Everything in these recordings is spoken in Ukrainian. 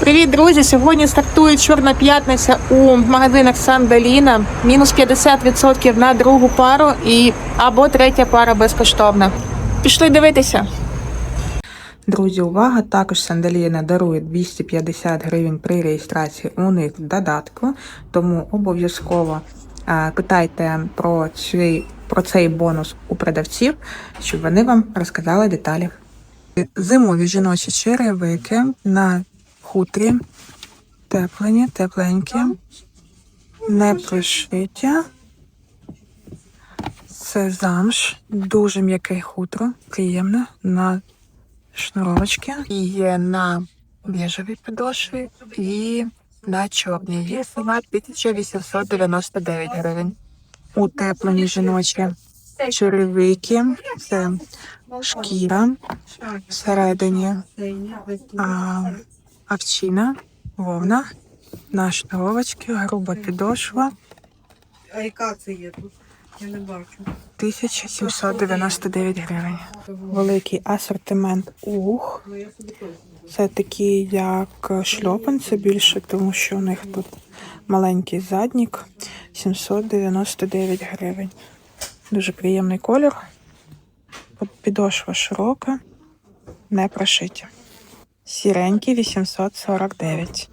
Привіт, друзі! Сьогодні стартує Чорна п'ятниця у магазинах Сандаліна. Мінус 50% на другу пару і або третя пара безкоштовна. Пішли дивитися. Друзі, увага! Також Сандаліна дарує 250 гривень при реєстрації у них в додатку, тому обов'язково е, питайте про цей, про цей бонус у продавців, щоб вони вам розказали деталі. Зимові жіночі черевики на хутрі, теплені, тепленькі, не пришиті. Це замш, дуже м'яке хутро, приємне на шнуровочки. І є на біжевій підошві і на чорній. Є сама 1899 гривень. Утеплені жіночі черевики, це шкіра. Всередині. А, овчина, вовна, на шнуровочки, груба підошва. А яка це є тут? Я не бачу. 1799 гривень. Великий асортимент ух. Ну. Це такі як шльопанці більше, тому що у них тут маленький заднік. 799 гривень. Дуже приємний колір. Підошва широка, не прошиті. Сіренький 849.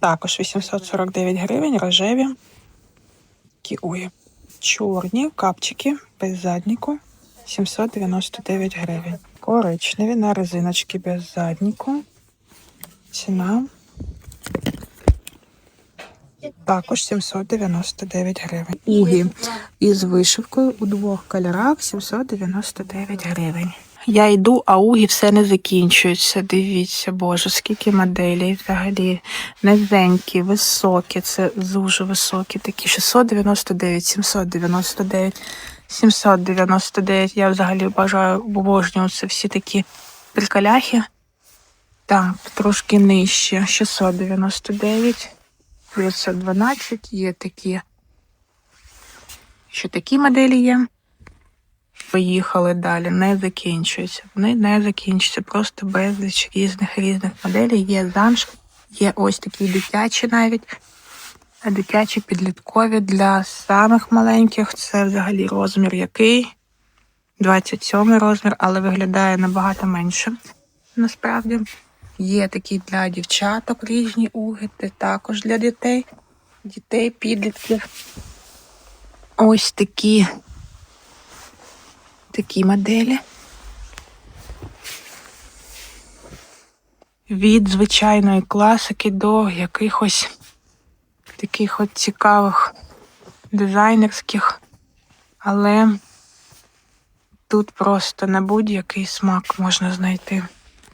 Також 849 гривень, рожеві. Кіуї. Чорні капчики без задніку 799 гривень. Коричневі на резиночки без задніку. Ціна також 799 гривень. Угі із вишивкою у двох кольорах 799 гривень. Я йду, а угі все не закінчуються. Дивіться, боже, скільки моделей взагалі низенькі, високі, це дуже високі, такі 699, 799, 799. Я взагалі бажаю обожнюю це всі такі приколяхи. Так, трошки нижче, 699. 912 є такі. Ще такі моделі є. Поїхали далі, не закінчуються. Вони не закінчуються, просто безліч різних різних моделей. Є замш, є ось такі дитячі навіть. Дитячі підліткові для самих маленьких. Це взагалі розмір який? 27 розмір, але виглядає набагато менше. Насправді. Є такі для дівчаток різні угити, також для дітей, дітей, підлітків. Ось такі, такі моделі. Від звичайної класики до якихось таких от цікавих дизайнерських, але тут просто на будь-який смак можна знайти.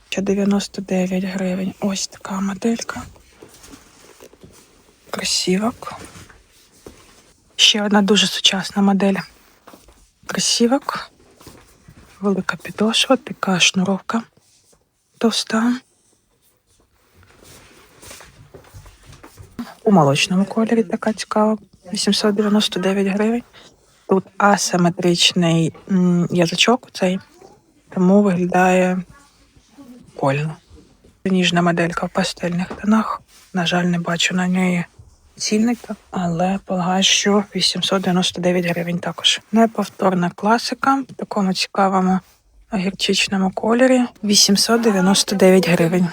Ще 99 гривень. Ось така моделька. Кросівок. Ще одна дуже сучасна модель. Кросівок. Велика підошва, така шнуровка товста. У молочному кольорі така цікава. 899 гривень. Тут асиметричний язичок цей, тому виглядає прикольно. Ніжна моделька в пастельних тонах. На жаль, не бачу на неї цінника, але що 899 гривень також. Неповторна класика в такому цікавому гірчичному кольорі 899 гривень.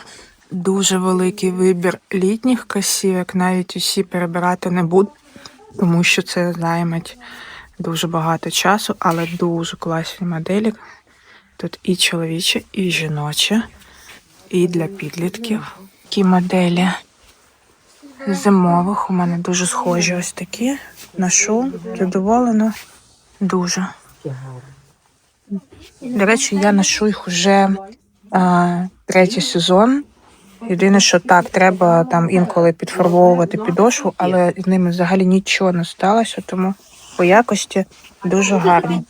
Дуже великий вибір літніх кросівок, навіть усі перебирати не буду, тому що це займеть дуже багато часу, але дуже класні моделі. Тут і чоловічі, і жіночі і для підлітків. Такі моделі зимових. У мене дуже схожі ось такі. Ношу, задоволена. Дуже. До речі, я ношу їх уже а, третій сезон. Єдине, що так, треба там інколи підфарбовувати підошву, але з ними взагалі нічого не сталося, тому по якості дуже гарні.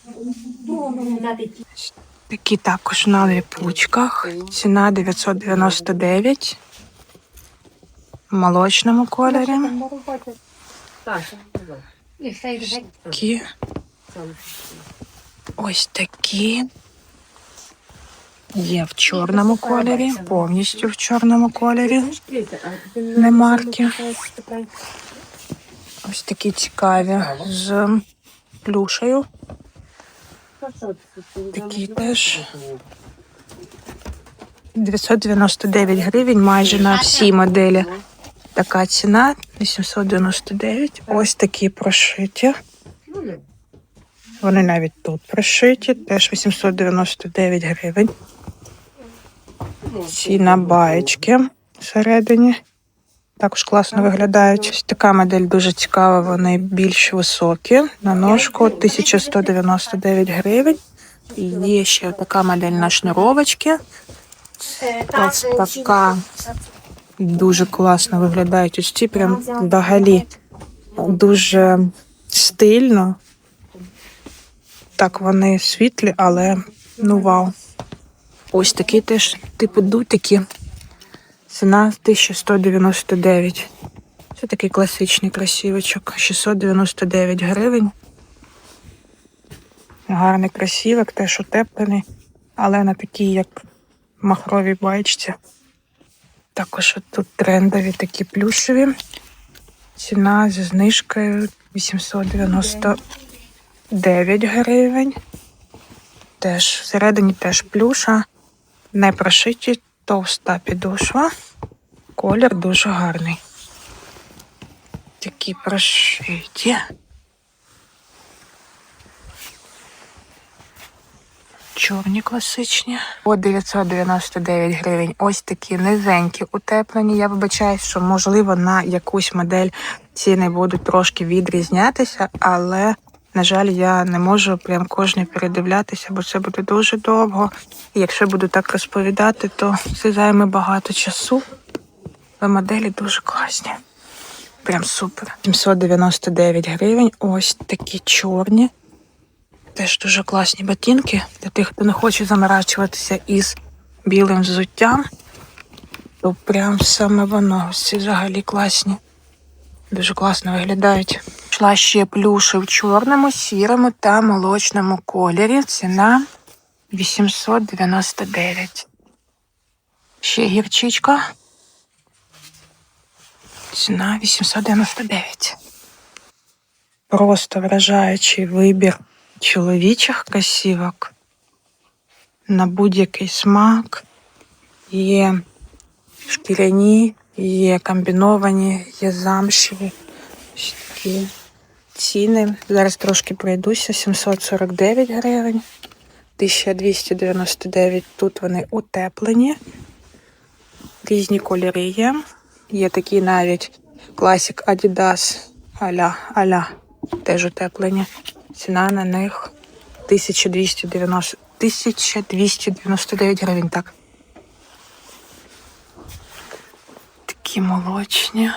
Такі також на липучках. Ціна 999 в молочному кольорі. Такі. Ось такі. Є в чорному кольорі, повністю в чорному кольорі. Не марки. Ось такі цікаві з плюшею. Такі теж 999 гривень майже на всі моделі. Така ціна 899. Ось такі прошиті. Вони навіть тут прошиті, теж 899 гривень. Ці на баєчки всередині. Також класно виглядають. Ось така модель дуже цікава, вони більш високі. На ножку 1199 гривень. І є ще така модель на шнуровочки. Ось така дуже класно виглядають. Ось ці прям взагалі дуже стильно. Так, вони світлі, але ну вау. Ось такі теж типу дутики. Ціна 1199. Це такий класичний красивочок. 699 гривень. Гарний красивок, теж утеплений, але на такій, як махровій байчці. Також тут трендові такі плюшеві. Ціна зі знижкою 899 гривень. Теж всередині теж плюша. Не прошиті, товста підошва. Колір дуже гарний. Такі прошиті. Чорні класичні. По 999 гривень. Ось такі низенькі утеплені. Я вибачаюсь, що можливо на якусь модель ціни будуть трошки відрізнятися, але, на жаль, я не можу прям кожний передивлятися, бо це буде дуже довго. І якщо буду так розповідати, то це займе багато часу. Але моделі дуже класні. Прям супер. 799 гривень. Ось такі чорні. Теж дуже класні ботинки для тих, хто не хоче заморачуватися із білим взуттям. То прям саме воно. Ці взагалі класні. Дуже класно виглядають. Йшла ще плюши в чорному, сірому та молочному кольорі. Ціна 899. Ще гірчичка. Ціна 899. Просто вражаючий вибір чоловічих касівок на будь-який смак. Є шкіряні, є комбіновані, є замшеві. Ось такі ціни. Зараз трошки пройдуся. 749 гривень, 1299. Тут вони утеплені. Різні кольори є. Є такі навіть класик Adidas аля аля теж утеплені. Ціна на них 1290, 1299 гривень. Так. Такі молочні.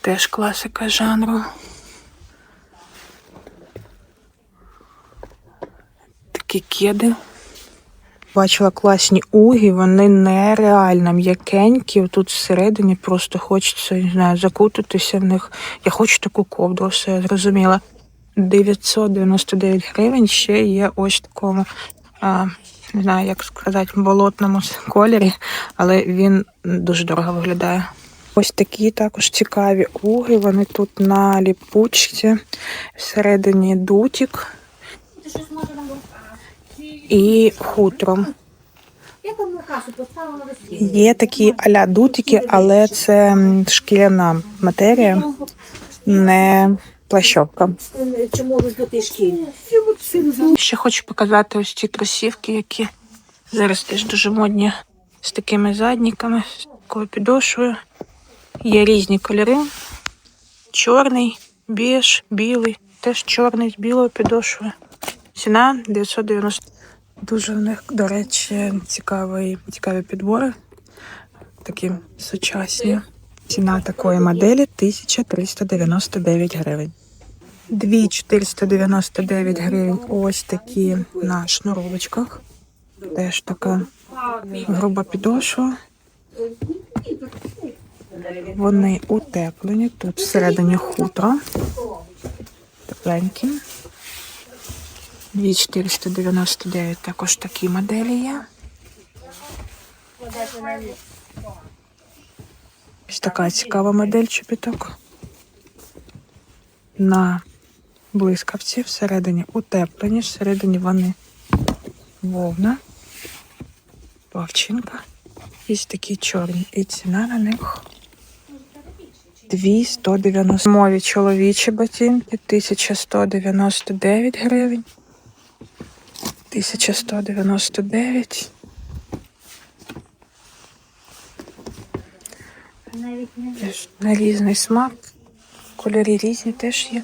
Теж класика жанру. Такі кеди. Бачила класні уги, вони нереально м'якенькі. Тут всередині просто хочеться, не знаю, закутатися в них. Я хочу таку ковдру, все зрозуміла. 999 гривень ще є ось такому, а, не знаю, як сказати, болотному кольорі, але він дуже дорого виглядає. Ось такі також цікаві уги. Вони тут на ліпучці, всередині дутік і хутро. Я там поставила весілля. Є такі аля дутики, але це шкіряна матерія, не плащовка. Ще хочу показати ось ці кросівки, які зараз теж дуже модні з такими задніками, з такою підошвою. Є різні кольори: чорний, біж, білий, теж чорний з білою підошвою. Ціна 990. Дуже в них, до речі, цікавий, цікаві підбори. Такі сучасні. Ціна такої моделі 1399 гривень. 2499 гривень. Ось такі на шнуровочках. Теж така груба підошва. Вони утеплені. Тут всередині хутро. Тепленькі. 2499 також такі моделі є. Ось така цікава модель чобіток. На блискавці всередині утеплені, всередині вони вовна, плавчинка. Ось такі чорні. І ціна на них 290. Мові чоловічі ботинки 1199 гривень. 1199. Теж на різний смак. Кольори різні теж є.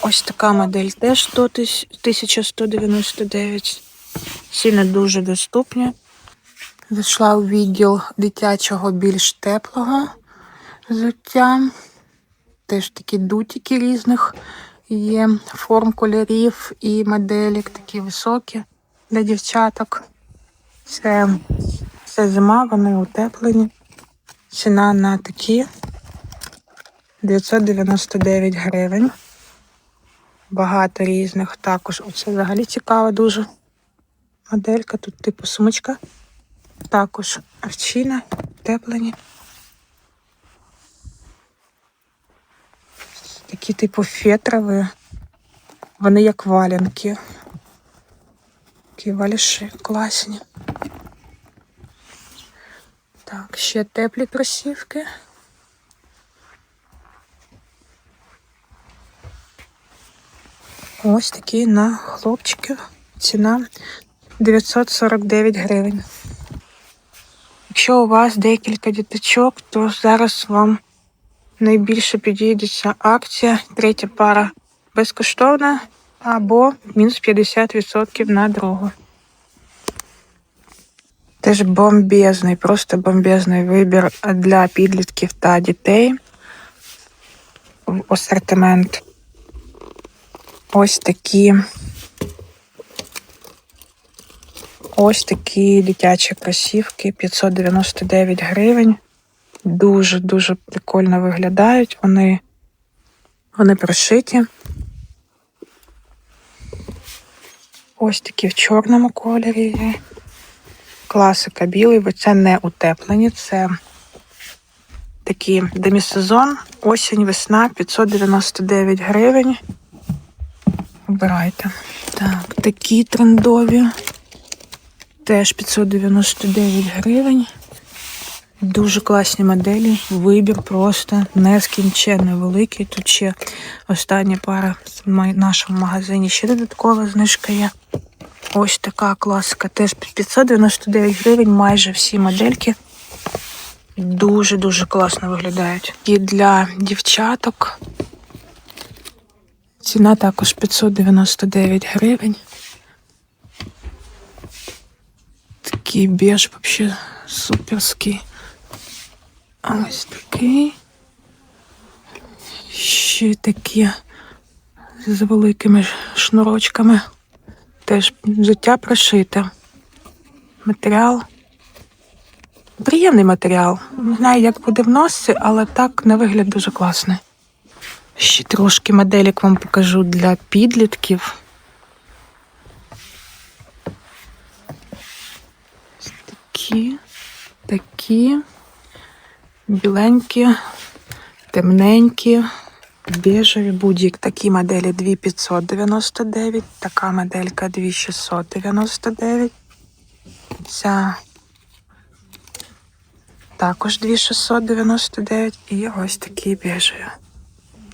Ось така модель теж до тис- 1199. Ціни дуже доступні. Зайшла у відділ дитячого більш теплого взуття. Теж такі дутики різних є, форм кольорів і моделік такі високі для дівчаток. Це, це зима, вони утеплені. Ціна на такі 999 гривень. Багато різних також. Оце взагалі цікава дуже моделька. Тут типу сумочка. Також овчина, утеплені. Такі типу фетрові. Вони як валенки. Такі валіші класні. Так, ще теплі кросівки. Ось такі на хлопчиків. Ціна 949 гривень. Якщо у вас декілька діточок, то зараз вам найбільше підійдеться акція. Третя пара безкоштовна або мінус 50% на другу. Теж бомбезний, просто бомбезний вибір для підлітків та дітей. Асортимент. Ось такі. Ось такі дитячі кросівки 599 гривень. Дуже-дуже прикольно виглядають. Вони, вони прошиті. Ось такі в чорному кольорі. Класика білий, бо це не утеплені, це такі демісезон, осінь, весна, 599 гривень. Обирайте. Так, такі трендові. Теж 599 гривень. Дуже класні моделі. Вибір просто нескінченно великий. Тут ще остання пара в нашому магазині. Ще додаткова знижка є. Ось така класика. Теж під 599 гривень майже всі модельки. Дуже-дуже класно виглядають. І для дівчаток ціна також 599 гривень. Такий біж вообще суперський. Ось такий. Ще такі з великими шнурочками. Теж життя прошите. Матеріал. Приємний матеріал. Не знаю, як буде в носі, але так на вигляд дуже класний. Ще трошки моделік вам покажу для підлітків. Ось Такі, такі, біленькі, темненькі, бежеві, будь-як такі моделі 2599, така моделька 2699. Ця також 2699 і ось такі бежеві.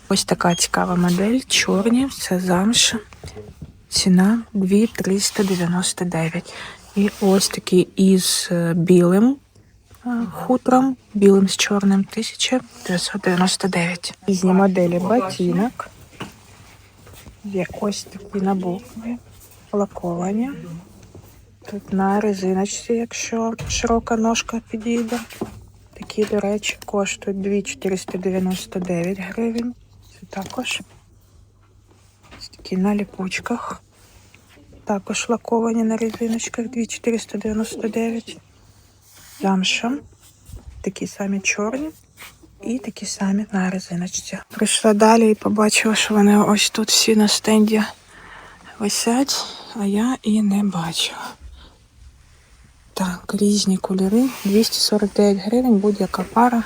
Ось така цікава модель, чорні, це замша. Ціна 2399. І ось такий із е, білим хутром, білим з чорним 1999. Різні моделі ботинок. Є ось такі набухли, лаковані. Тут на резиночці, якщо широка ножка підійде. Такі, до речі, коштують 2499 гривень. Це також ось такі на ліпучках. Також лаковані на резиночках 2499. Замша. Такі самі чорні. і такі самі на резиночці. Прийшла далі і побачила, що вони ось тут всі на стенді висять, а я і не бачила. Так, різні кольори. 249 гривень, будь-яка пара.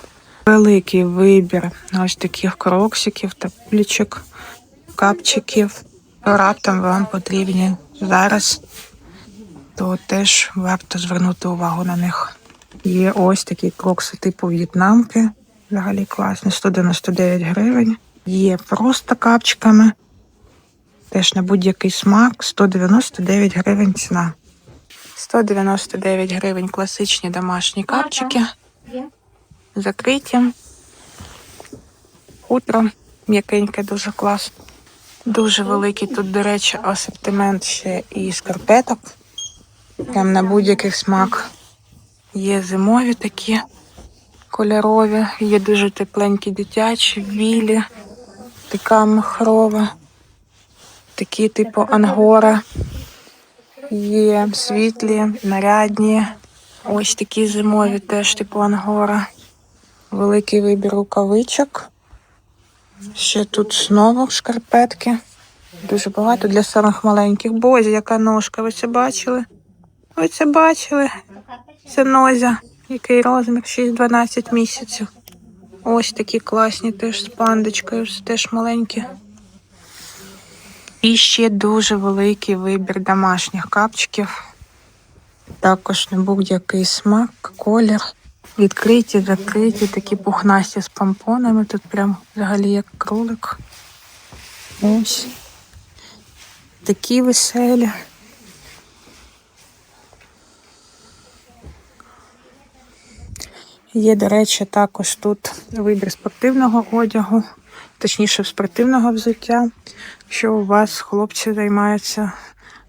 Великий вибір ось таких кроксиків, таблічок, капчиків. Раптом вам потрібні зараз, то теж варто звернути увагу на них. Є ось такі крокси типу в'єтнамки. Взагалі класні, 199 гривень. Є просто капчиками. Теж на будь-який смак 199 гривень ціна. 199 гривень класичні домашні капчики. Закриті. Хутро м'якеньке, дуже класно. Дуже великий тут, до речі, асортимент ще і шкарпеток. Прям на будь-який смак. Є зимові такі кольорові, є дуже тепленькі дитячі, вілі, така махрова, такі типу ангора. Є світлі, нарядні. Ось такі зимові теж типу ангора. Великий вибір рукавичок. Ще тут знову шкарпетки. Дуже багато для самих маленьких. Бозі, яка ножка, ви це бачили? Ви це бачили? Це нозя. Який розмір? 6-12 місяців. Ось такі класні теж з пандочкою, теж маленькі. І ще дуже великий вибір домашніх капчиків. Також на будь-який смак, колір. Відкриті, закриті, такі пухнасті з помпонами. Тут прям взагалі як кролик. Ось. Такі веселі. Є, до речі, також тут вибір спортивного одягу, точніше спортивного взуття. Якщо у вас хлопці займаються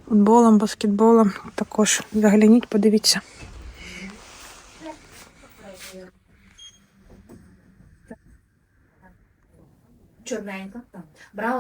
футболом, баскетболом, також загляніть, подивіться. Чорненька. Брала